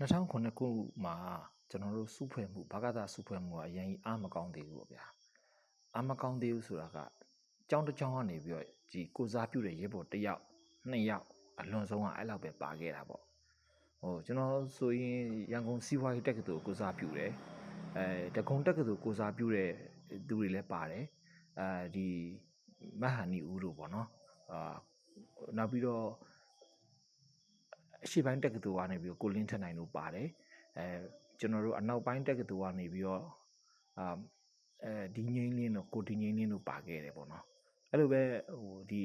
2009ခုမှာကျွန်တော်တို့စုဖွဲ့မှုဘာကသာစုဖွဲ့မှုကအရင်ကြီးအားမကောင်းသေးဘူးပေါ့ဗျာအားမကောင်းသေးဘူးဆိုတာကကြောင်းတစ်ကြောင်းကနေပြီးတော့ဒီကိုစားပြုတဲ့ရဲဘော်တစ်ယောက်နှစ်ယောက်အလွန်ဆုံးကအဲ့လောက်ပဲပါခဲ့တာပေါ့ဟိုကျွန်တော်ဆိုရင်ရန်ကုန်စီးပွားရေးတက္ကသိုလ်ကိုစားပြုတယ်အဲတကုံတက္ကသိုလ်ကိုစားပြုတဲ့သူတွေလည်းပါတယ်အဲဒီမဟာနီဦးတို့ပေါ့နော်အာနောက်ပြီးတော့ အရှိပိုင်းတက္ကသိုလ်ကနေပြီးတော့ကိုလင်းထက်နိုင်တို့ပါတယ်အဲကျွန်တော်တို့အနောက်ပိုင်းတက္ကသိုလ်ကနေပြီးတော့အာအဲဒီငိမ့်လင်းတို့ကိုဒီငိမ့်လင်းတို့ပါခဲ့တယ်ပေါ့နော်အဲ့လိုပဲဟိုဒီ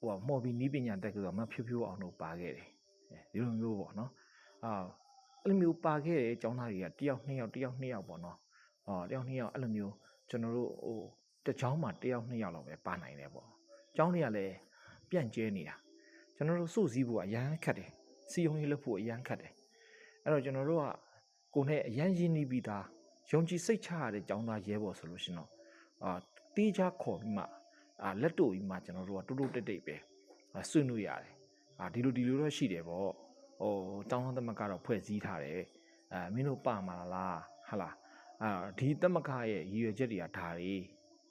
ဟိုမော်ဘီနီးပညာတက္ကသိုလ်မှာဖြူဖြူအောင်တို့ပါခဲ့တယ်အဲဒီလိုမျိုးပေါ့နော်အာအဲ့လိုမျိုးပါခဲ့တဲ့အကြောင်းသားတွေကတယောက်နှစ်ယောက်တယောက်နှစ်ယောက်ပေါ့နော်အော်တယောက်နှစ်ယောက်အဲ့လိုမျိုးကျွန်တော်တို့ဟိုတစ်ချောင်းမှာတယောက်နှစ်ယောက်လောက်ပဲပါနိုင်တယ်ပေါ့အကြောင်းတွေကလည်းပြန့်ကျဲနေတာ ကျွန်တော်တို့စုစည်းဖို့အရန်ခက်တယ်စီယုံရေးလုပ်ဖို့အရန်ခက်တယ်အဲ့တော့ကျွန်တော်တို့ကကိုယ်နဲ့အရန်ရင်းနှီးပြီးသားယုံကြည်စိတ်ချရတဲ့ចောင်းသားရဲဘော်ဆိုလို့ရှင်တော့အာတေးချခေါ်ပြီးမှအာလက်တို့ပြီးမှကျွန်တော်တို့ကတူတူတိတ်တိတ်ပဲအာဆွေးနွေးရတယ်အာဒီလိုဒီလိုတော့ရှိတယ်ပေါ့ဟိုចောင်းသားသမက်ကတော့ဖွဲ့စည်းထားတယ်အာမင်းတို့ပါမှာလားဟာလားအာဒီသမက်ကရဲ့ရည်ရွယ်ချက်တွေကဒါတွေ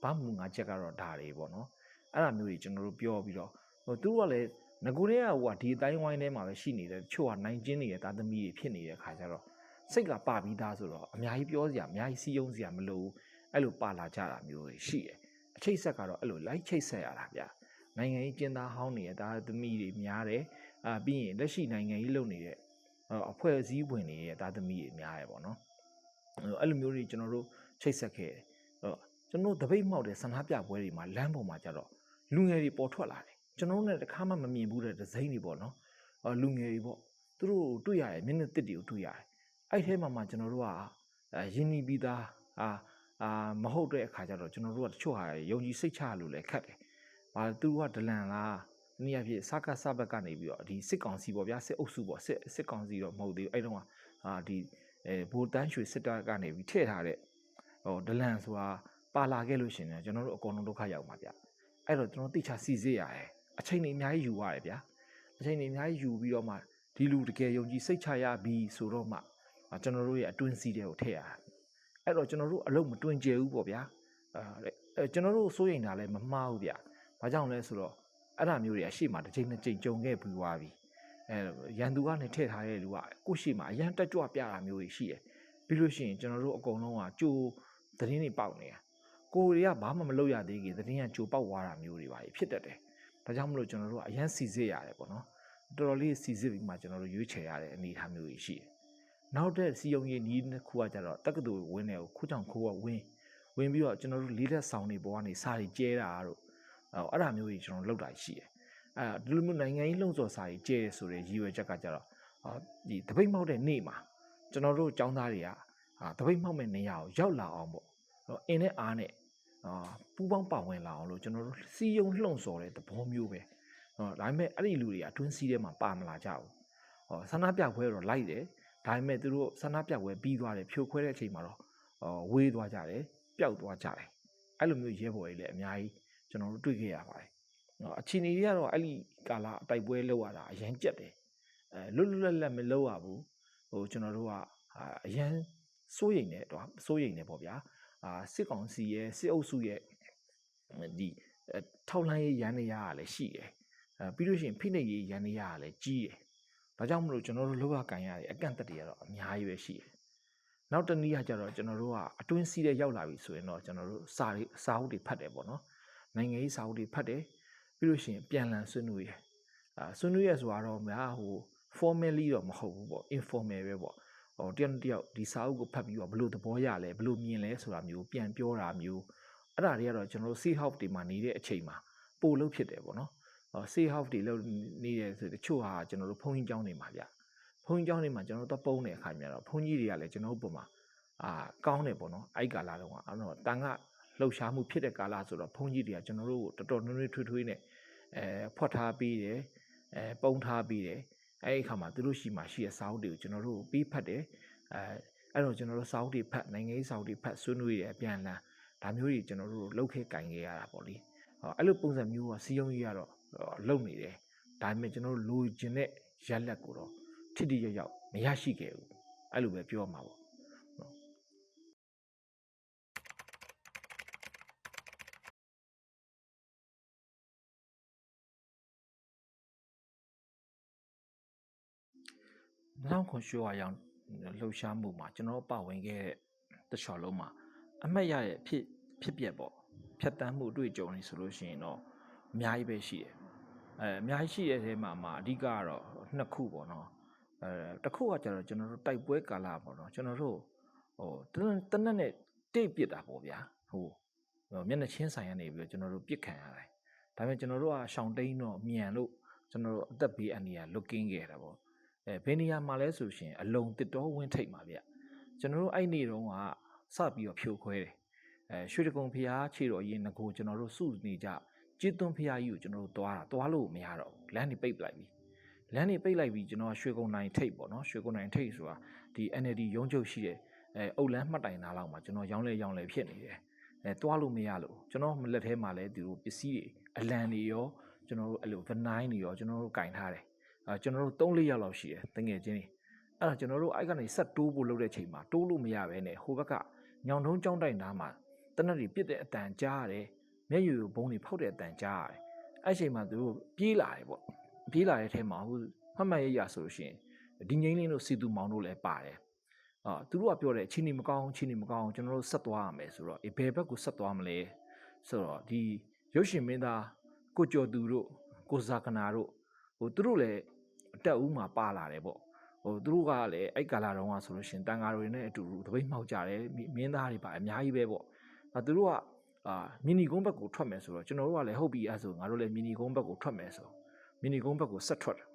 ဘာမှငါချက်ကတော့ဒါတွေပေါ့နော်အဲ့ဒါမျိုးတွေကျွန်တော်တို့ပြောပြီးတော့ဟိုသူတို့ကလည်း ငကိုတွေကဟိုကဒီအတိုင်းဝိုင်းထဲမှာပဲရှိနေတယ်တချို့ကနိုင်ကျင်းနေတဲ့သားသမီးတွေဖြစ်နေတဲ့ခါကျတော့စိတ်ကပပြီးသားဆိုတော့အများကြီးပြောစရာအများကြီးစီးယုံစရာမလိုဘူးအဲ့လိုပါလာကြတာမျိုးတွေရှိတယ်အချိတ်ဆက်ကတော့အဲ့လိုလိုက်ချိတ်ဆက်ရတာဗျာနိုင်ငံရေးကျင်းသားဟောင်းနေတဲ့သားသမီးတွေများတယ်အာပြီးရင်လက်ရှိနိုင်ငံရေးလုပ်နေတဲ့အဖွဲ့အစည်းဝင်နေတဲ့သားသမီးတွေများတယ်ပေါ့နော်အဲ့လိုမျိုးတွေကျွန်တော်တို့ချိတ်ဆက်ခဲ့တယ်ကျွန်တော်တို့တပိတ်မှောက်တဲ့ဆန္ဒပြပွဲတွေမှာလမ်းပေါ်မှာကျတော့လူငယ်တွေပေါ်ထွက်လာတယ် ကျွန်တော်တို့လည်းတစ်ခါမှမမြင်ဘူးတဲ့ဒီဇိုင်းတွေပေါ့နော်အော်လူငယ်တွေပေါ့သူတို့တွေ့ရတယ်မျက်နှာတစ်တွေကိုတွေ့ရတယ်အဲ့ထဲမှာမှကျွန်တော်တို့ကအဲရင်းနှီးပြီးသားအာအာမဟုတ်တဲ့အခါကျတော့ကျွန်တော်တို့ကတချို့ဟာယုံကြည်စိတ်ချလို့လည်းခက်တယ်ဘာသူတို့ကဒလန်လားနည်းအဖြစ်စကားစဘက်ကနေပြီးတော့ဒီစစ်ကောင်စီပေါ့ဗျာစစ်အုပ်စုပေါ့စစ်စစ်ကောင်စီတော့မဟုတ်သေးဘူးအဲ့တော့ကအာဒီအဲဘူတန်းရွှေစစ်တပ်ကနေပြီးထည့်ထားတဲ့ဟိုဒလန်ဆိုတာပါလာခဲ့လို့ရှင်တယ်ကျွန်တော်တို့အကုန်လုံးဒုက္ခရောက်မှာဗျအဲ့တော့ကျွန်တော်တိချစီစေးရတယ် အချိန်တွေအများကြီးယူရတယ်ဗျာအချိန်တွေအများကြီးယူပြီးတော့မှဒီလူတကယ်ယုံကြည်စိတ်ချရပြီဆိုတော့မှကျွန်တော်တို့ရဲ့အတွင်းစီးတဲ့ကိုထည့်ရအဲ့တော့ကျွန်တော်တို့အလုံးမတွင်ကျယ်ဘူးပေါ့ဗျာအဲကျွန်တော်တို့စိုးရိမ်တာလည်းမမှားဘူးဗျာဘာကြောင့်လဲဆိုတော့အဲ့ဒါမျိုးတွေအရှိမှတစ်ချိန်တစ်ချိန်ကြုံခဲ့ပြီးသွားပြီအဲရန်သူကနေထည့်ထားတဲ့လူကကိုရှိမှအရန်တက်ကြွပြတာမျိုးတွေရှိတယ်ပြီးလို့ရှိရင်ကျွန်တော်တို့အကုန်လုံးကကြိုသတင်းတွေပေါက်နေတာကိုတွေကဘာမှမလုပ်ရသေးခင်သတင်းကကြိုပေါက်သွားတာမျိုးတွေပါဖြစ်တတ်တယ် ဒါကြောင့်မလို့ကျွန်တော်တို့ကအရန်စီစစ်ရတယ်ပေါ့နော်တော်တော်လေးစီစစ်ပြီးမှကျွန်တော်တို့ရွေးချယ်ရတဲ့အနေအထားမျိုးကြီးရှိတယ်နောက်တဲ့စီယုံရေးနီးတစ်ခုကကြတော့တက္ကသိုလ်ဝင်းတယ်ကိုခုကြောင်ခိုးကဝင်းဝင်ပြီးတော့ကျွန်တော်တို့လေးလက်ဆောင်တွေပေါ်ကနေစာတွေကျဲတာတို့အဲ့ဒါမျိုးကြီးကျွန်တော်လုပ်တာရှိတယ်အဲ့ဒီလိုမျိုးနိုင်ငံရေးလုံဆော်စာကြီးကျဲဆိုတဲ့ရည်ရွယ်ချက်ကကြတော့ဒီတပိတ်မောက်တဲ့နေ့မှာကျွန်တော်တို့ចောင်းသားတွေကတပိတ်မောက်မဲ့နေရာကိုရောက်လာအောင်ပေါ့အင်းနဲ့အားနဲ့ အာပူပေါင်းပါဝင်လာအောင်လို့ကျွန်တော်တို့စီယုံလှုံ့ဆော်တဲ့သဘောမျိုးပဲဟောဒါပေမဲ့အဲ့ဒီလူတွေကအတွင်းစီးထဲမှာပါမလာကြဘူးဟောဆန္ဒပြပွဲတော့လိုက်တယ်ဒါပေမဲ့သူတို့ဆန္ဒပြပွဲပြီးသွားတယ်ဖြိုခွဲတဲ့အချိန်မှာတော့အော်ဝေးသွားကြတယ်ပျောက်သွားကြတယ်အဲ့လိုမျိုးရဲဘော်တွေလည်းအများကြီးကျွန်တော်တို့တွေ့ခဲ့ရပါတယ်ဟောအချိန်ကြီးကတော့အဲ့ဒီကာလအတိုက်ပွဲလောက်ရတာအရင်ကြက်တယ်အဲလွတ်လွတ်လပ်လပ်မလောက်ရဘူးဟိုကျွန်တော်တို့ကအရန်စိုးရိမ်နေတော့စိုးရိမ်နေပေါ့ဗျာ အာစစ်ကောင်စီရဲ့စစ်အုပ်စုရဲ့ဒီထောက်လှမ်းရေးရန်နေရကလည်းရှိတယ်အဲပြီးလို့ရှိရင်ဖိနှိပ်ရေးရန်နေရကလည်းကြီးတယ်ဒါကြောင့်မလို့ကျွန်တော်တို့လောကကန်ရတဲ့အကန့်အသတ်တွေကတော့အများကြီးပဲရှိတယ်နောက်တနည်းကကျတော့ကျွန်တော်တို့ကအတွင်းစီးတဲ့ရောက်လာပြီဆိုရင်တော့ကျွန်တော်တို့စာတွေစာအုပ်တွေဖတ်တယ်ပေါ့နော်နိုင်ငံရေးစာအုပ်တွေဖတ်တယ်ပြီးလို့ရှိရင်ပြန်လည်ဆွေးနွေးရအာဆွေးနွေးရဆိုတာတော့များဟို formally တော့မဟုတ်ဘူးပေါ့ informal ပဲပေါ့ ဟိုတယောက်တယောက်ဒီစာအုပ်ကိုဖတ်ပြီးတော့ဘလို့သဘောရလဲဘလို့မြင်လဲဆိုတာမျိုးပြန်ပြောတာမျိုးအဲ့ဒါတွေကတော့ကျွန်တော်တို့ safe house တွေမှာနေတဲ့အချိန်မှာပို့လို့ဖြစ်တယ်ပေါ့နော်ဟော safe house တွေလို့နေတယ်ဆိုတချို့ဟာကျွန်တော်တို့ဘုန်းကြီးကျောင်းတွေမှာဗျဘုန်းကြီးကျောင်းတွေမှာကျွန်တော်တို့ပုံးတဲ့အခါကျတော့ဘုန်းကြီးတွေကလည်းကျွန်တော်တို့ပုံမှာအာကောင်းတယ်ပေါ့နော်အဲ့ကာလာတော့အဲ့တော့တန်ကလှုပ်ရှားမှုဖြစ်တဲ့ကာလဆိုတော့ဘုန်းကြီးတွေကကျွန်တော်တို့ကိုတော်တော်နွေးနွေးထွေးထွေးနဲ့အဲဖွက်ထားပြီးတယ်အဲပုံထားပြီးတယ် အဲ့ဒီအခါမှာသူတို့ရှိမှရှိတဲ့စာအုပ်တွေကိုကျွန်တော်တို့ပြီးဖတ်တယ်အဲအဲ့တော့ကျွန်တော်တို့စာအုပ်တွေဖတ်နိုင်ငံရေးစာအုပ်တွေဖတ်ဆွေးနွေးရအပြန်လန်းဒါမျိုးတွေကျွန်တော်တို့လှုပ်ခဲကင်ခဲ့ရတာပေါ့လေအဲ့လိုပုံစံမျိုးကစီယုံကြီးကတော့လုံနေတယ်ဒါပေမဲ့ကျွန်တော်တို့လိုချင်တဲ့ရက်လက်ကိုတော့ထထိတိရရောက်မရရှိခဲ့ဘူးအဲ့လိုပဲပြောမှာပေါ့ 2000ရှိုးအောင်လှုပ်ရှားမှုမှာကျွန်တော်ပါဝင်ခဲ့တဲ့တခြားလုံးမှာအမှတ်ရရဲ့ဖြစ်ဖြစ်ပြက်ပေါ့ဖြတ်တန်းမှုတွေ့ကြုံနေဆိုလို့ရှိရင်တော့အများကြီးပဲရှိတယ်အဲအများကြီးရှိတဲ့ထဲမှာမှာအဓိကကတော့နှစ်ခုပေါ့နော်အဲတစ်ခုကကျတော့ကျွန်တော်တို့တိုက်ပွဲကာလပေါ့နော်ကျွန်တော်တို့ဟိုတနက်နဲ့တိတ်ပစ်တာပေါ့ဗျာဟိုမျက်နှာချင်းဆိုင်ကနေပြီးတော့ကျွန်တော်တို့ပြစ်ခံရတယ်ဒါပေမဲ့ကျွန်တော်တို့ကရှောင်းတိန်တော့မြန်လို့ကျွန်တော်တို့အသက်ဘေးအန္တရာယ် looking ခဲ့တာပေါ့ အဲဘယ်နေရာမှာလဲဆိုရှင်အလုံတစ်တော်ဝင်းထိတ်မှာဗျကျွန်တော်တို့အဲ့နေတုန်းကစပြီးတော့ဖြိုခွဲတယ်အဲရွှေတကုံဖျားခြေတော်ရင်ငကိုကျွန်တော်တို့စုနေကြကျေးသွန်းဖျားကြီးကိုကျွန်တော်တို့သွားတာသွားလို့မရတော့ဘူးလမ်းနေပိတ်ပလိုက်ပြီလမ်းနေပိတ်လိုက်ပြီးကျွန်တော်ရွှေကုံနိုင်ထိတ်ပေါ့နော်ရွှေကုံနိုင်ထိတ်ဆိုတာဒီ NLD ရုံးချုပ်ရှိတဲ့အဲအုတ်လန်းမှတ်တိုင်သားလောက်မှာကျွန်တော်ရောင်းလဲရောင်းလဲဖြစ်နေတယ်အဲသွားလို့မရလို့ကျွန်တော်လက်ထဲမှာလဲဒီလိုပစ္စည်းတွေအလံတွေရောကျွန်တော်တို့အဲ့လိုဗနိုင်းတွေရောကျွန်တော်တို့ကင်ထားတယ်အဲ ကျွန်တော်တို့3-4ရက်လောက်ရှိတယ်တငယ်ချင်းတွေအဲ့တော့ကျွန်တော်တို့အဲ့ကနေဆက်တိုးဖို့လုပ်တဲ့ချိန်မှာတိုးလို့မရဘဲနဲ့ဟိုဘက်ကညောင်တုံးကြောင်းတိုင်သားမှာတနက်တွေပြစ်တဲ့အတန်ကြားရတယ်မျက်ရည်ဘုံတွေဖောက်တဲ့အတန်ကြားရတယ်အဲ့ချိန်မှာသူတို့ပြေးလာတယ်ပေါ့ပြေးလာတဲ့အထဲမှာဟိုမှတ်မှတ်ရရဆိုလို့ရှိရင်ဒီငိမ့်လင်းတို့စီတူမောင်တို့လည်းပါတယ်အာသူတို့ကပြောတယ်ချင်းနေမကောင်းချင်းနေမကောင်းကျွန်တော်တို့ဆက်သွားရမယ်ဆိုတော့အေဘယ်ဘက်ကိုဆက်သွားမလဲဆိုတော့ဒီရုပ်ရှင်မင်းသားကိုကျော်သူတို့ကိုဇာကနာတို့ဟိုသူတို့လည်း အတက်ဦးမှာပါလာတယ်ပေါ့ဟိုသူတို့ကလည်းအဲ့ကာလာတုန်းကဆိုလို့ရှရင်တန်ဃာတွေနဲ့အတူတူတပိတ်မှောက်ကြတယ်မမင်းသားတွေပါအများကြီးပဲပေါ့အဲသူတို့ကအာမီနီကုန်းဘက်ကိုထွက်မယ်ဆိုတော့ကျွန်တော်တို့ကလည်းဟုတ်ပြီအဲ့ဆိုငါတို့လည်းမီနီကုန်းဘက်ကိုထွက်မယ်ဆိုမီနီကုန်းဘက်ကိုဆက်ထွက်တယ်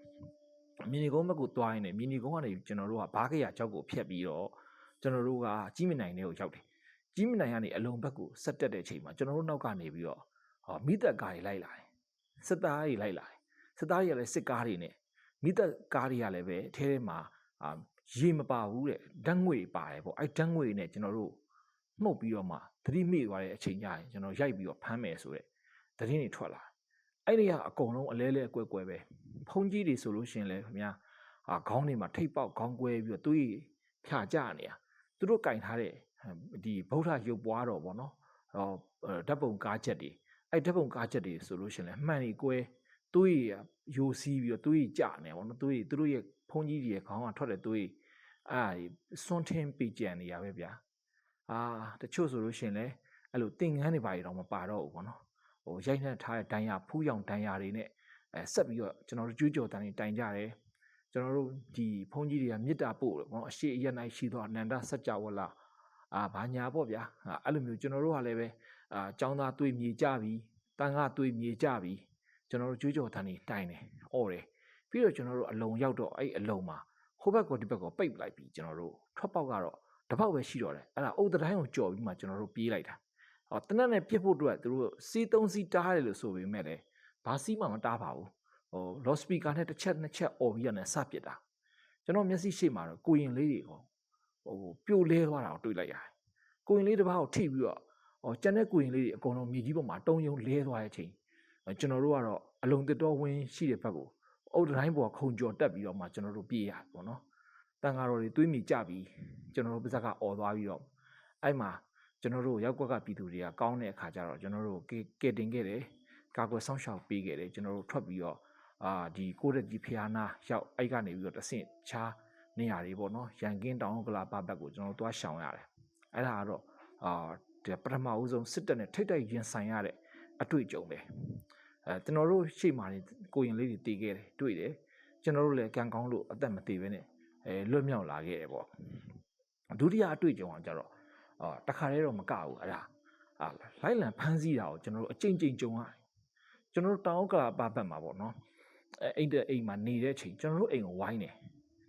မီနီကုန်းဘက်ကိုတွားရင်းနဲ့မီနီကုန်းကနေကျွန်တော်တို့ကဘားကရကြောက်ကိုဖျက်ပြီးတော့ကျွန်တော်တို့ကကြီးမနိုင်တဲ့ကိုရောက်တယ်ကြီးမနိုင်ကနေအလုံးဘက်ကိုဆက်တက်တဲ့အချိန်မှာကျွန်တော်တို့နောက်ကနေပြီးတော့ဟောမိသက်ကားတွေလိုက်လာတယ်စစ်သားတွေလိုက်လာတယ်စစ်သားတွေကလည်းစစ်ကားတွေနဲ့ မိသက်ကားတွေကလည်းပဲအထဲထဲမှာအာရေမပါဘူးတဲ့ဓာတ်ငွေပါတယ်ပေါ့အဲဓာတ်ငွေနဲ့ကျွန်တော်တို့မှုတ်ပြီးတော့မှသတိမေ့သွားတဲ့အချိန်ကျရင်ကျွန်တော်ရိုက်ပြီးတော့ဖမ်းမယ်ဆိုတဲ့သတင်းတွေထွက်လာအဲ့ဒီကအကုန်လုံးအလဲလဲအကွက်ကွဲပဲဖုံးကြီးတွေဆိုလို့ရှိရင်လည်းခင်ဗျာအာခေါင်းတွေမှာထိတ်ပေါက်ခေါင်းကွဲပြီးတော့သွေးဖြာကျနေတာသူတို့ကင်ထားတဲ့ဒီဗုဒ္ဓရုပ်ပွားတော်ပေါ့နော်ဟောဓာတ်ပုံကားချက်တွေအဲ့ဓာတ်ပုံကားချက်တွေဆိုလို့ရှိရင်လည်းမှန်ကြီးကွဲသွေးရ ယိုစီးပြီးတော့သွေးကြနေပေါ့နော်သွေးသူတို့ရဲ့ဖုန်းကြီးတွေရဲ့ခေါင်းကထွက်တဲ့သွေးအာစွန်းထင်းပေကြံနေရပဲဗျာအာတချို့ဆိုလို့ရှိရင်လည်းအဲ့လိုတင်ငန်းတွေပါရတော့မပါတော့ဘူးပေါ့နော်ဟိုရိုက်နှက်ထားတဲ့ဒိုင်ယာဖူးရောင်ဒိုင်ယာတွေနဲ့အဲဆက်ပြီးတော့ကျွန်တော်တို့ကြွေးကြော်တန်တွေတိုင်ကြတယ်ကျွန်တော်တို့ဒီဖုန်းကြီးတွေကမေတ္တာပို့တယ်ပေါ့နော်အရှိအယက်နိုင်ရှိသောအနန္တစัจ java လာအာဘာညာပေါ့ဗျာအဲ့လိုမျိုးကျွန်တော်တို့ကလည်းပဲအာចောင်းသားတွေးမြေကြပြီတန်ခါတွေးမြေကြပြီ ကျွန်တော်တို့ကြွေးကြော်တန်းနေတိုင်တယ်။အော်တယ်။ပြီးတော့ကျွန်တော်တို့အလုံရောက်တော့အဲ့အလုံမှာဟိုဘက်ကောဒီဘက်ကောပိတ်ပလိုက်ပြီးကျွန်တော်တို့ထွက်ပေါက်ကတော့တစ်ပေါက်ပဲရှိတော့တယ်။အဲ့ဒါအုတ်တိုင်းကိုကြော်ပြီးမှကျွန်တော်တို့ပြေးလိုက်တာ။ဟောတနက်နဲ့ပြစ်ဖို့အတွက်သူတို့စီးသုံးစီးတားတယ်လို့ဆိုပေမဲ့လည်းဘာစီးမှမတားပါဘူး။ဟိုလော့စပီကာနဲ့တစ်ချက်နှစ်ချက်អော်ပြီးရတယ်စပစ်တာ။ကျွန်တော်မျက်စိရှိမှတော့ကိုရင်လေးတွေဟိုဟိုပြိုလဲသွားတာကိုတွေ့လိုက်ရတယ်။ကိုရင်လေးတစ်ပါးကိုထိပြီးတော့ဟောကျန်တဲ့ကိုရင်လေးတွေအကုန်လုံးမြေကြီးပေါ်မှာတုံးယုံလဲသွားတဲ့အချိန် ကျွန်တော်တို့ကတော့အလုံးတစ်တော်ဝင်းရှိတဲ့ဘက်ကိုအုတ်တိုင်းပေါ်ခုံကြော်တက်ပြီးတော့မှကျွန်တော်တို့ပြေးရပေါ့နော်တန်ဃာတော်တွေတွေးမိကြပြီးကျွန်တော်တို့ပါဇက်ကអော်သွားပြီးတော့အဲ့မှာကျွန်တော်တို့ရောက်ကွက်ကပြည်သူတွေကကောင်းတဲ့အခါကျတော့ကျွန်တော်တို့ကဲတင်ခဲ့တယ်ကာကွယ်ဆောင်ရှောက်ပေးခဲ့တယ်ကျွန်တော်တို့ထွက်ပြီးတော့အာဒီကိုရက်ကြီးဖျားနာရောက်အဲ့ကနေပြီးတော့တဆင့်ချားနေရာတွေပေါ့နော်ရန်ကင်းတောင်ကလာပဘက်ကိုကျွန်တော်တို့သွားရှောင်ရတယ်အဲ့ဒါကတော့အာဒီပထမဦးဆုံးစစ်တပ်နဲ့ထိတ်တိုက်ရင်ဆိုင်ရတဲ့ အတွေ့အကြုံပဲအဲကျွန်တော်တို့ရှေ့မှာကိုရင်လေးတွေတည်ခဲ့တယ်တွေ့တယ်ကျွန်တော်တို့လည်းကံကောင်းလို့အသက်မတည်ပဲနဲ့အဲလွတ်မြောက်လာခဲ့တယ်ပေါ့ဒုတိယအတွေ့အကြုံကကြတော့အာတခါတည်းတော့မကဘူးအဲ့ဒါအာလိုက်လံဖမ်းဆီးတာကိုကျွန်တော်တို့အကြိမ်ကြိမ်ကြုံရတယ်ကျွန်တော်တို့တောင်ကလာပါဘက်မှာပေါ့နော်အဲအိမ်တဲ့အိမ်မှာနေတဲ့အချိန်ကျွန်တော်တို့အိမ်ကိုဝိုင်းတယ်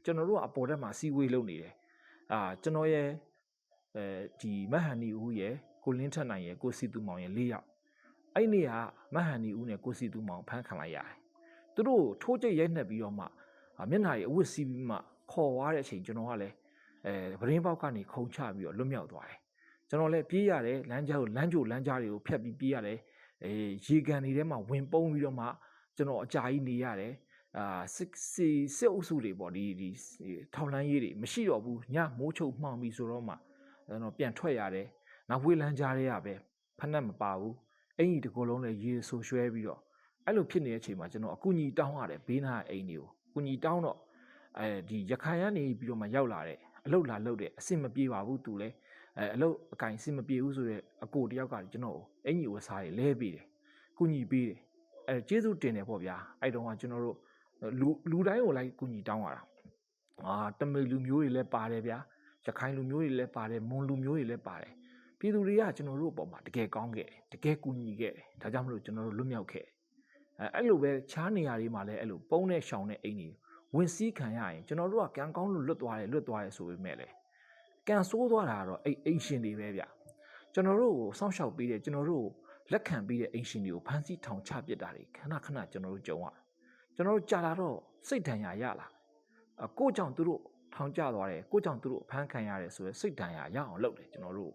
ကျွန်တော်တို့ကအပေါ်တက်မှာစီဝေးလုပ်နေတယ်အာကျွန်တော်ရဲ့အဲဒီမဟန်နီဦးရဲ့ကိုလင်းထက်နိုင်ရဲ့ကိုစီတူမောင်ရဲ့၄ယောက် အဲ့နေ့ကမဟန်နီဦးနဲ့ကိုစီတူမောင်ဖမ်းခံလိုက်ရတယ်သူတို့ထိုးကြိတ်ရိုက်နှက်ပြီးတော့မှမျက်နှာကြီးအဝတ်စီးပြီးမှခေါ်သွားတဲ့အချိန်ကျွန်တော်ကလည်းအဲဗရင်ပေါက်ကနေခုံချပြီးတော့လွတ်မြောက်သွားတယ်ကျွန်တော်လည်းပြေးရတယ်လမ်းကြားကိုလမ်းကြိုလမ်းကြားတွေကိုဖျက်ပြီးပြေးရတယ်အဲရေကန်တွေထဲမှာဝင်ပုန်းပြီးတော့မှကျွန်တော်အကြာကြီးနေရတယ်အာစစ်စီစစ်အုပ်စုတွေပေါ့ဒီဒီထောက်လန်းရေးတွေမရှိတော့ဘူးညမိုးချုပ်မှောင်ပြီဆိုတော့မှကျွန်တော်ပြန်ထွက်ရတယ်နောက်ဝေးလန်းကြားတွေကပဲဖက်နှက်မပါဘူး အင်ကြီးတစ်ကိုယ်လုံးလည်းရေဆူရွှဲပြီးတော့အဲ့လိုဖြစ်နေတဲ့အချိန်မှာကျွန်တော်အကူကြီးတောင်းရတယ်ဘေးနားအိမ်တွေကိုအကူကြီးတောင်းတော့အဲဒီရခိုင်ကနေပြီးတော့မှရောက်လာတဲ့အလုတ်လာလုတ်တဲ့အဆင်မပြေပါဘူးသူလည်းအဲအလုတ်အကင်အဆင်မပြေဘူးဆိုတော့အကိုတယောက်ကကျွန်တော်အင်ကြီးဝစားတွေလဲပေးတယ်ကူညီပေးတယ်အဲကျေးဇူးတင်တယ်ပေါ့ဗျာအဲ့တုန်းကကျွန်တော်တို့လူလူတိုင်းကိုလိုက်ကူညီတောင်းရတာအာတမီလူမျိုးတွေလည်းပါတယ်ဗျာရခိုင်လူမျိုးတွေလည်းပါတယ်မွန်လူမျိုးတွေလည်းပါတယ် ပြည်သူတွေကကျွန်တော်တို့အပေါ်မှာတကယ်ကောင်းခဲ့တယ်တကယ်ကူညီခဲ့တယ်ဒါကြောင့်မလို့ကျွန်တော်တို့လွတ်မြောက်ခဲ့အဲအဲ့လိုပဲခြားနေရာတွေမှာလည်းအဲ့လိုပုံးနဲ့ရှောင်တဲ့အိမ်တွေဝင်စည်းခံရရင်ကျွန်တော်တို့ကကံကောင်းလို့လွတ်သွားတယ်လွတ်သွားတယ်ဆိုပေမဲ့လေကံဆိုးသွားတာကတော့အဲ့အိမ်ရှင်တွေပဲဗျကျွန်တော်တို့ကိုစောင့်ရှောက်ပေးတဲ့ကျွန်တော်တို့လက်ခံပေးတဲ့အိမ်ရှင်တွေကိုဖမ်းဆီးထောင်ချပစ်တာတွေခဏခဏကျွန်တော်တို့ကြုံရတယ်ကျွန်တော်တို့ကြာလာတော့စိတ်ဒဏ်ရာရလာအကိုကြောင့်သူတို့ထောင်ကျသွားတယ်ကိုကြောင့်သူတို့အဖမ်းခံရတယ်ဆိုရယ်စိတ်ဒဏ်ရာရအောင်လုပ်တယ်ကျွန်တော်တို့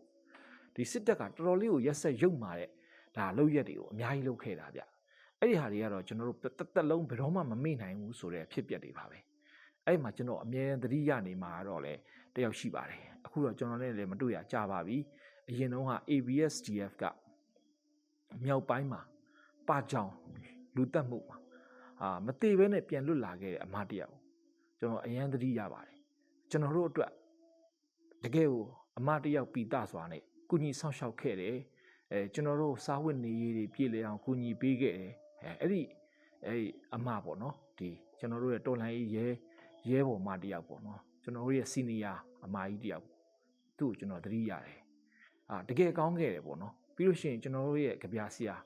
ဒီစစ်တပ်ကတော်တော်လေးကိုရက်ဆက်ရုပ်မာတဲ့ဒါလောက်ရက်တွေကိုအများကြီးလုပ်ခဲ့တာဗျအဲ့ဒီဟာတွေကတော့ကျွန်တော်တို့တက်တက်လုံးဘယ်တော့မှမမေ့နိုင်ဘူးဆိုတဲ့ဖြစ်ပျက်တွေပါပဲအဲ့မှာကျွန်တော်အမြဲတမ်းသတိရနေမှာတော့လေတယောက်ရှိပါတယ်အခုတော့ကျွန်တော်နဲ့လည်းမတွေ့ရကြပါပြီအရင်တုန်းက ABSDF ကမြောက်ပိုင်းမှာပါကြောင်လူတက်မှုမှာအာမသေးဘဲနဲ့ပြန်လွတ်လာခဲ့တဲ့အမတယောက်ကျွန်တော်အရန်သတိရပါတယ်ကျွန်တော်တို့အတွက်တကယ်ကိုအမတယောက်ပီတစွာနဲ့ ကုညီဆောင်ရှောက်ခဲ့တယ်အဲကျွန်တော်တို့စားဝတ်နေရေးတွေပြည့်လည်အောင်ကုညီပေးခဲ့တယ်အဲအဲ့ဒီအဲ့ဒီအမပေါ့နော်ဒီကျွန်တော်တို့ရဲ့တော်လိုင်းရေးရဲရဲဘော်မတယောက်ပေါ့နော်ကျွန်တော်တို့ရဲ့စီနီယာအမကြီးတယောက်သူ့ကိုကျွန်တော်သတိရတယ်အာတကယ်ကောင်းခဲ့တယ်ပေါ့နော်ပြီးလို့ရှိရင်ကျွန်တော်တို့ရဲ့ကြပြဆရာ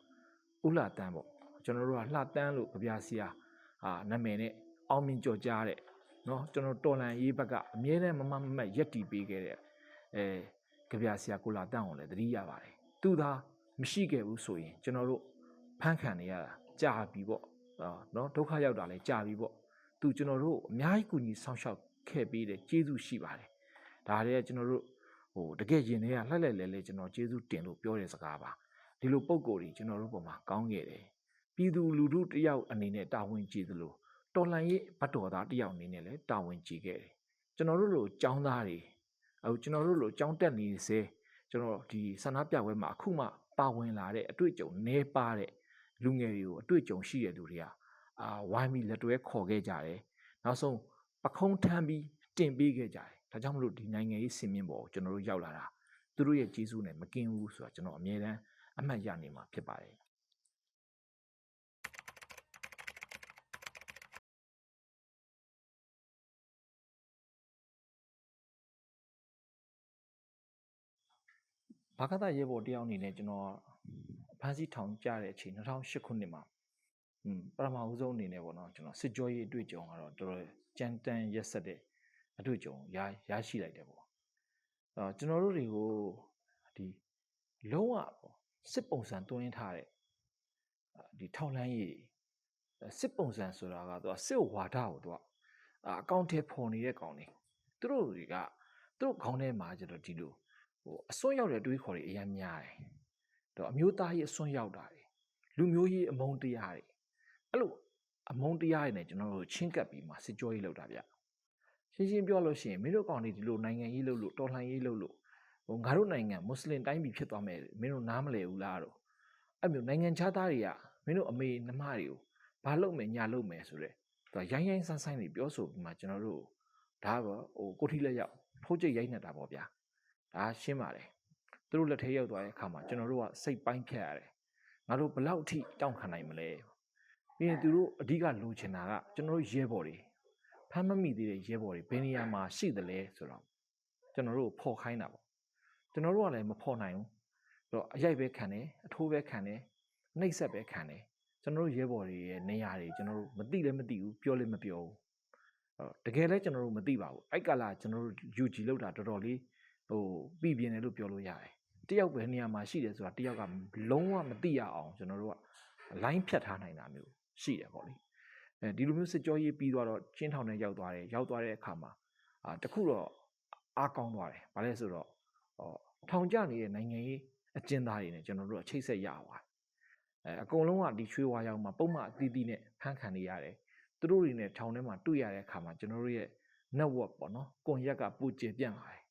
ဦးလာတန်းပေါ့ကျွန်တော်တို့ကလှတန်းလို့ကြပြဆရာအာနာမည်နဲ့အောင်မြင်ကြော်ကြားတဲ့နော်ကျွန်တော်တော်လန်ရေးဘက်ကအမြဲတမ်းမမမတ်ရက်တီပေးခဲ့တဲ့အဲ ကြပြဆရာကိုလာတန်းကိုလည်းသတိရပါတယ်သူသာမရှိခဲ့ဘူးဆိုရင်ကျွန်တော်တို့ဖန်ခံနေရတာကြာပြီပေါ့အာနော်ဒုက္ခရောက်တာလည်းကြာပြီပေါ့သူကျွန်တော်တို့အများကြီးကူညီဆောင်ရှောက်ခဲ့ပေးတယ်ကျေးဇူးရှိပါတယ်ဒါလည်းကျွန်တော်တို့ဟိုတကယ်ရင်ထဲကလှက်လှက်လဲလဲကျွန်တော်ကျေးဇူးတင်လို့ပြောတဲ့စကားပါဒီလိုပုံကိုယ်ကြီးကျွန်တော်တို့ပုံမှာကောင်းခဲ့တယ်ပြည်သူလူထုတယောက်အနေနဲ့တာဝန်ကြည့်သလိုတော်လှန်ရေးဘတ်တော်သားတယောက်အနေနဲ့လည်းတာဝန်ကြည့်ခဲ့တယ်ကျွန်တော်တို့လိုចောင်းသားတွေ အခုကျွန်တော်တို့လိုចောင်းတက်နေစေကျွန်တော်ဒီဆန္ဒပြပွဲမှာအခုမှပါဝင်လာတဲ့အတွေ့အကြုံနည်းပါတဲ့လူငယ်တွေကိုအတွေ့အကြုံရှိတဲ့လူတွေကအာဝိုင်းပြီးလက်တွဲခေါ်ခဲ့ကြတယ်နောက်ဆုံးပခုံးထမ်းပြီးတင်ပေးခဲ့ကြတယ်ဒါကြောင့်မလို့ဒီနိုင်ငံရေးစင်မြင့်ပေါ်ကိုကျွန်တော်တို့ရောက်လာတာသူတို့ရဲ့ကျေးဇူးနဲ့မကင်းဘူးဆိုတာကျွန်တော်အမြဲတမ်းအမှတ်ရနေမှာဖြစ်ပါတယ် ဘာကသရဲဘော်တယောက်အနေနဲ့ကျွန်တော်ဖမ်းဆီးထောင်ကြတဲ့အချိန်2008ခုနှစ်မှာอืมပထမဦးဆုံးအနေနဲ့ပေါ့နော်ကျွန်တော်စစ်ကြောရေးအတွေ့အကြုံကတော့တော်တော်ကြမ်းတမ်းရက်ဆက်တဲ့အတွေ့အကြုံရရရှိလိုက်တယ်ပေါ့အဲကျွန်တော်တို့တွေကိုဒီလုံးဝပေါ့စစ်ပုံစံတွင်းထားတဲ့ဒီထောက်လန်းရေးစစ်ပုံစံဆိုတာကသူကစစ်ဝါဒကိုသူကအကောင့်ထဲပေါ်နေတဲ့ကောင်တွေသူတို့တွေကသူတို့ခေါင်းထဲမှာကျတော့ဒီလို ဟိုအစွန်းရောက်တဲ့တွေးခေါ်တွေအများများတယ်တော့အမျိုးသားရေးအစွန်းရောက်တာတွေလူမျိုးရေးအမုန်းတရားတွေအဲ့လိုအမုန်းတရားတွေနဲ့ကျွန်တော်တို့ချင်းကပ်ပြီးမှစစ်ကြောရေးလုပ်တာဗျရှင်းရှင်းပြောလို့ရှိရင်မင်းတို့ကောင်တွေဒီလိုနိုင်ငံရေးလုပ်လို့တော်လှန်ရေးလုပ်လို့ဟိုငါတို့နိုင်ငံမွတ်စလင်တိုင်းပြည်ဖြစ်သွားမယ်မင်းတို့နားမလည်ဘူးလားတော့အဲ့မျိုးနိုင်ငံခြားသားတွေကမင်းတို့အမေနှမတွေကိုဘာလုပ်မယ်ညာလုပ်မယ်ဆိုတော့သူရိုင်းရိုင်းဆန်းဆန်းတွေပြောဆိုပြီးမှကျွန်တော်တို့ဒါတော့ဟိုကိုထီလက်ရောက်ထိုးကြိတ်ရိုက်နေတာပေါ့ဗျာ ဒါရှင်းပါတယ်သူတို့လက်ထဲရောက်သွားတဲ့အခါမှာကျွန်တော်တို့ကစိတ်ပိုင်းဖြတ်ရတယ်ငါတို့ဘလောက်ထိတောင့်ခံနိုင်မလဲပြီးရင်သူတို့အဓိကလိုချင်တာကကျွန်တော်တို့ရဲဘော်တွေဖမ်းမမိသေးတဲ့ရဲဘော်တွေဘယ်နေရာမှာရှိသလဲဆိုတော့ကျွန်တော်တို့ဖော်ခိုင်းတာပေါ့ကျွန်တော်တို့ကလည်းမဖော်နိုင်ဘူးအဲ့တော့အရိုက်ပဲခံတယ်အထိုးပဲခံတယ်နှိပ်ဆက်ပဲခံတယ်ကျွန်တော်တို့ရဲဘော်တွေရဲ့နေရာတွေကျွန်တော်တို့မသိလည်းမသိဘူးပြောလည်းမပြောဘူးအဲ့တကယ်လည်းကျွန်တော်တို့မသိပါဘူးအဲ့ကလာကျွန်တော်တို့ UG လောက်တာတော်တော်လေး ဟိုပြည်ပြင်းတယ်လို့ပြောလို့ရတယ်တယောက်ပဲနေရာမှာရှိတယ်ဆိုတာတယောက်ကလုံးဝမသိရအောင်ကျွန်တော်တို့က line ဖြတ်ထားနိုင်တာမျိုးရှိတယ်ပေါ့လေအဲဒီလိုမျိုးစစ်ကြောရေးပြီးသွားတော့ချင်းထောင်ထဲရောက်သွားတယ်ရောက်သွားတဲ့အခါမှာအာတခုတော့အားကောင်းသွားတယ်ဘာလဲဆိုတော့ဟောထောင်ကျနေတဲ့နိုင်ငံရေးအကျဉ်းသားတွေနဲ့ကျွန်တော်တို့အချိတ်ဆက်ရပါတယ်အဲအကုန်လုံးကဒီချွေးဝါရောက်မှာပုံမှန်အသီးသီးနဲ့ဖန်ခံနေရတယ်သူတို့တွေနဲ့ထောင်ထဲမှာတွေ့ရတဲ့အခါမှာကျွန်တော်တို့ရဲ့ network ပေါ့နော်ကွန်ရက်ကပိုကျယ်ပြန့်လာတယ်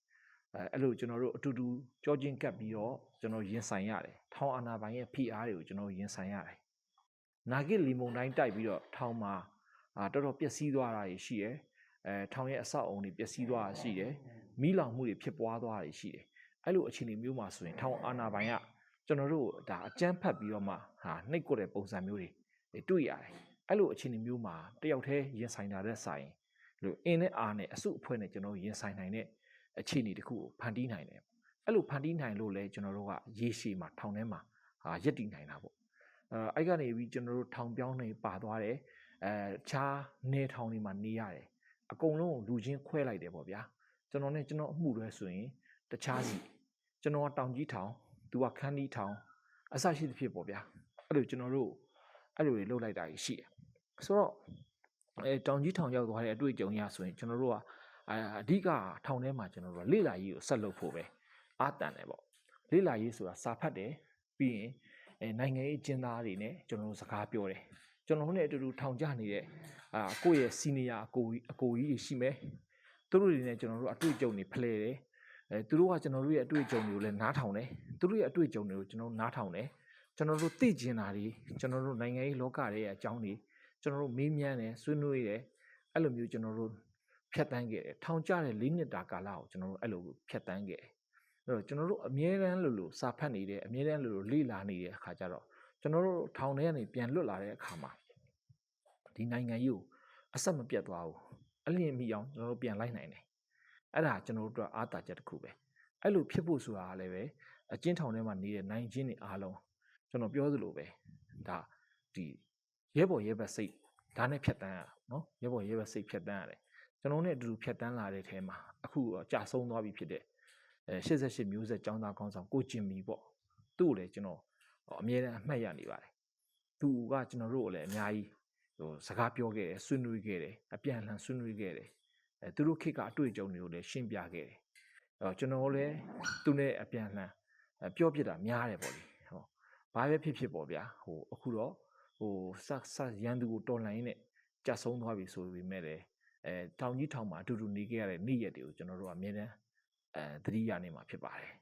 အဲအဲ့လိုကျွန်တော်တို့အတူတူကြောချင်းကပ်ပြီးတော့ကျွန်တော်ရင်ဆိုင်ရတယ်ထောင်အာဏာပိုင်ရဲ့ဖိအားတွေကိုကျွန်တော်ရင်ဆိုင်ရတယ်နာဂစ်လီမုန်တိုင်းတိုက်ပြီးတော့ထောင်မှာအာတော်တော်ပျက်စီးသွားတာတွေရှိတယ်အဲထောင်ရဲ့အဆောက်အုံတွေပျက်စီးသွားတာရှိတယ်မိလောင်မှုတွေဖြစ်ပွားသွားတာတွေရှိတယ်အဲ့လိုအခြေအနေမျိုးမှာဆိုရင်ထောင်အာဏာပိုင်ကကျွန်တော်တို့ဒါအကြမ်းဖက်ပြီးတော့မှဟာနှိပ်ကွက်တဲ့ပုံစံမျိုးတွေတွေ့ရတယ်အဲ့လိုအခြေအနေမျိုးမှာတယောက်တည်းရင်ဆိုင်တာတဲ့ဆိုင်လို့အင်းနဲ့အာနဲ့အစုအဖွဲ့နဲ့ကျွန်တော်ရင်ဆိုင်နိုင်တဲ့ အခြေအနေတစ်ခုကိုဖန်တီးနိုင်တယ်အဲ့လိုဖန်တီးနိုင်လို့လဲကျွန်တော်တို့ကရေရှည်မှာထောင်ထဲမှာဟာရက်တည်နိုင်တာပေါ့အဲအဲ့ကနေပြီးကျွန်တော်တို့ထောင်ပြောင်းနေပါသွားတယ်အဲခြားနေထောင်တွေမှာနေရတယ်အကုန်လုံးကိုလူချင်းခွဲလိုက်တယ်ပေါ့ဗျာကျွန်တော်နဲ့ကျွန်တော်အမှုတွေဆိုရင်တခြားစီကျွန်တော်ကတောင်ကြီးထောင်သူကခန်းဒီထောင်အစရှိသဖြင့်ပေါ့ဗျာအဲ့လိုကျွန်တော်တို့အဲ့လိုတွေလုပ်လိုက်တာကြီးရှိတယ်ဆိုတော့အဲတောင်ကြီးထောင်ရောက်သွားတဲ့အတွေ့အကြုံရဆိုရင်ကျွန်တော်တို့က အအဓိကထောင်ထဲမှာကျွန်တော်တို့ကလေ့လာရေးကိုဆက်လုပ်ဖို့ပဲအာတန်တယ်ပေါ့လေ့လာရေးဆိုတာစာဖတ်တယ်ပြီးရင်အဲနိုင်ငံရေးအကျဉ်းသားတွေနဲ့ကျွန်တော်တို့စကားပြောတယ်ကျွန်တော်တို့နဲ့အတူတူထောင်ကျနေတဲ့အာကိုယ့်ရဲ့စီနီယာအကိုကြီးအကိုကြီးတွေရှိမယ်သူတို့တွေနဲ့ကျွန်တော်တို့အတွေ့အကြုံတွေဖလှယ်တယ်အဲသူတို့ကကျွန်တော်တို့ရဲ့အတွေ့အကြုံတွေကိုလည်းနားထောင်တယ်သူတို့ရဲ့အတွေ့အကြုံတွေကိုကျွန်တော်တို့နားထောင်တယ်ကျွန်တော်တို့သိကျင်တာတွေကျွန်တော်တို့နိုင်ငံရေးလောကတွေရဲ့အကြောင်းတွေကျွန်တော်တို့မေးမြန်းတယ်ဆွေးနွေးတယ်အဲ့လိုမျိုးကျွန်တော်တို့ ဖြတ်တန်းခဲ့တယ်ထောင်ကျတဲ့၄နှစ်တာကာလကိုကျွန်တော်တို့အဲ့လိုဖြတ်တန်းခဲ့တယ်အဲ့တော့ကျွန်တော်တို့အမြဲတမ်းလို့လို့စာဖတ်နေတယ်အမြဲတမ်းလို့လို့လေ့လာနေတဲ့အခါကျတော့ကျွန်တော်တို့ထောင်ထဲကနေပြန်လွတ်လာတဲ့အခါမှာဒီနိုင်ငံကြီးကိုအဆက်မပြတ်သွားဘူးအလင်းမိအောင်ကျွန်တော်တို့ပြန်လိုက်နိုင်တယ်အဲ့ဒါကျွန်တော်တို့အတွက်အားသာချက်တစ်ခုပဲအဲ့လိုဖြစ်ဖို့ဆိုတာကလည်းပဲအကျဉ်းထောင်ထဲမှာနေတဲ့နိုင်ချင်းတွေအားလုံးကျွန်တော်ပြောသလိုပဲဒါဒီရဲဘော်ရဲဘက်စိတ်ဒါနဲ့ဖြတ်တန်းရတာနော်ရဲဘော်ရဲဘက်စိတ်ဖြတ်တန်းရတယ် ကျွန်တော်နဲ့အတူတူဖြတ်တန်းလာတဲ့ထဲမှာအခုကြာဆုံးသွားပြီဖြစ်တဲ့အဲ88မျိုးဆက်ចောင်းသားကောင်းဆောင်ကိုကျင်မီပေါ့သူ့ကိုလည်းကျွန်တော်အမြဲတမ်းအမှတ်ရနေပါတယ်သူကကျွန်တော်တို့ကိုလည်းအများကြီးဟိုစကားပြောခဲ့တယ်ဆွေးနွေးခဲ့တယ်အပြန်အလှန်ဆွေးနွေးခဲ့တယ်အဲသူတို့ခေတ်ကအတွေ့အကြုံတွေကိုလည်းရှင်းပြခဲ့တယ်အဲကျွန်တော်လည်းသူနဲ့အပြန်အလှန်ပြောပြတာများတယ်ပေါ့လေဟောဘာပဲဖြစ်ဖြစ်ပေါ့ဗျာဟိုအခုတော့ဟိုဆက်ဆက်ရန်သူကိုတော်လှန်ရင်းနဲ့ကြဆုံးသွားပြီဆိုပေမဲ့လည်း အဲတောင်ကြီးထောင်မှာအတူတူနေခဲ့ရတဲ့နေ့ရက်တွေကိုကျွန်တော်တို့အမြဲတမ်းအဲသတိရနေမှာဖြစ်ပါတယ်